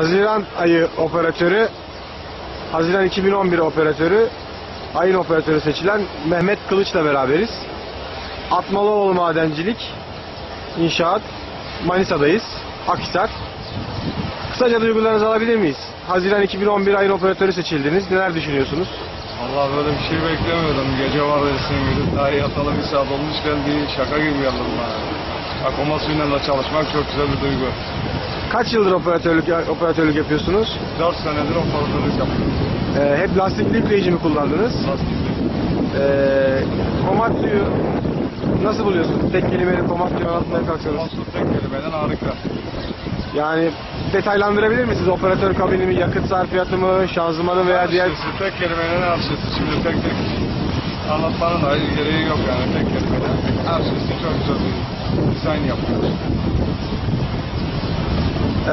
Haziran ayı operatörü, Haziran 2011 operatörü, ayın operatörü seçilen Mehmet Kılıç'la beraberiz. Atmalıoğlu Madencilik, İnşaat, Manisa'dayız, Akhisar. Kısaca duygularınızı alabilir miyiz? Haziran 2011 ayın operatörü seçildiniz. Neler düşünüyorsunuz? Vallahi böyle bir şey beklemiyordum. Gece var resim gibi. Daha yatalım bir saat olmuşken bir şaka gibi geldim bana. Akoma suyuyla da çalışmak çok güzel bir duygu. Kaç yıldır operatörlük operatörlük yapıyorsunuz? 4 senedir operatörlük yapıyorum. Ee, hep lastik lip rejimi kullandınız. Lastikli. Ee, Komatsu'yu nasıl buluyorsunuz? Tek kelimeyle Komatsu'yu anlatmaya kalksanız. Mahsul tek kelimeden harika. Yani detaylandırabilir misiniz? Operatör kabini mi, yakıt sarfiyatı mı, şanzımanı veya Her diğer... şeysi tek kelimeyle her şeysi. Şimdi tek tek anlatmanın da gereği yok yani tek kelimeyle. Her şeysi çok güzel dizayn yapıyoruz. Ee,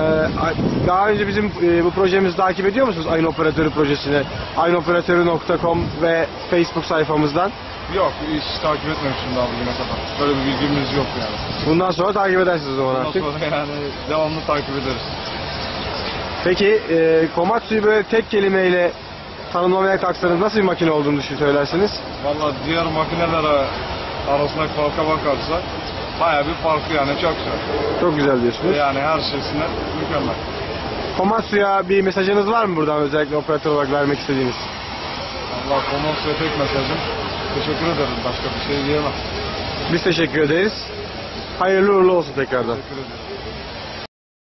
daha önce bizim e, bu projemizi takip ediyor musunuz? Ayın Operatörü projesini. Aynoperatörü.com ve Facebook sayfamızdan. Yok hiç takip etmemiştim daha bugüne kadar. Böyle bir bilgimiz yok yani. Bundan sonra takip edersiniz o zaman Ondan artık. sonra yani devamlı takip ederiz. Peki e, Komatsu'yu böyle tek kelimeyle tanımlamaya kalksanız nasıl bir makine olduğunu düşün söylersiniz? Valla diğer makinelere arasındaki farka bakarsak baya bir farklı yani çok güzel. Çok güzel diyorsunuz. Yani her şeysine mükemmel. Komatsu'ya bir mesajınız var mı buradan özellikle operatör olarak vermek istediğiniz? Allah konumsuya tek mesajım. Teşekkür ederim. Başka bir şey diyemem. Biz teşekkür ederiz. Hayırlı uğurlu olsun tekrardan. Teşekkür ederim.